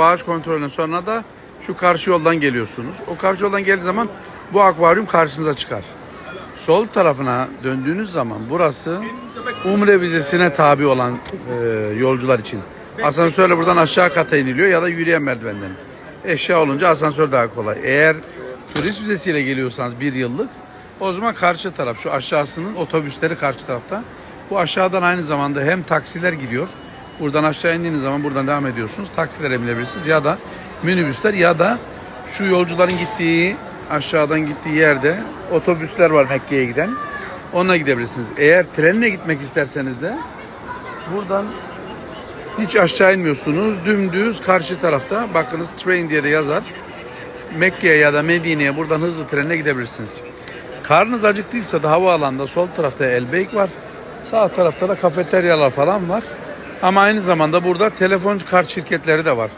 Bağış kontrolünden sonra da şu karşı yoldan geliyorsunuz. O karşı yoldan geldiği zaman bu akvaryum karşınıza çıkar. Sol tarafına döndüğünüz zaman burası Umre vizesine tabi olan e, yolcular için. Asansörle buradan aşağı kata iniliyor ya da yürüyen merdivenden. Eşya olunca asansör daha kolay. Eğer turist vizesiyle geliyorsanız bir yıllık o zaman karşı taraf şu aşağısının otobüsleri karşı tarafta. Bu aşağıdan aynı zamanda hem taksiler gidiyor. Buradan aşağı indiğiniz zaman buradan devam ediyorsunuz. Taksilere binebilirsiniz ya da minibüsler ya da şu yolcuların gittiği aşağıdan gittiği yerde otobüsler var Mekke'ye giden. Ona gidebilirsiniz. Eğer trenle gitmek isterseniz de buradan hiç aşağı inmiyorsunuz. Dümdüz karşı tarafta bakınız train diye de yazar. Mekke'ye ya da Medine'ye buradan hızlı trenle gidebilirsiniz. Karnınız acıktıysa da havaalanında sol tarafta Elbeyk var. Sağ tarafta da kafeteryalar falan var. Ama aynı zamanda burada telefon kart şirketleri de var.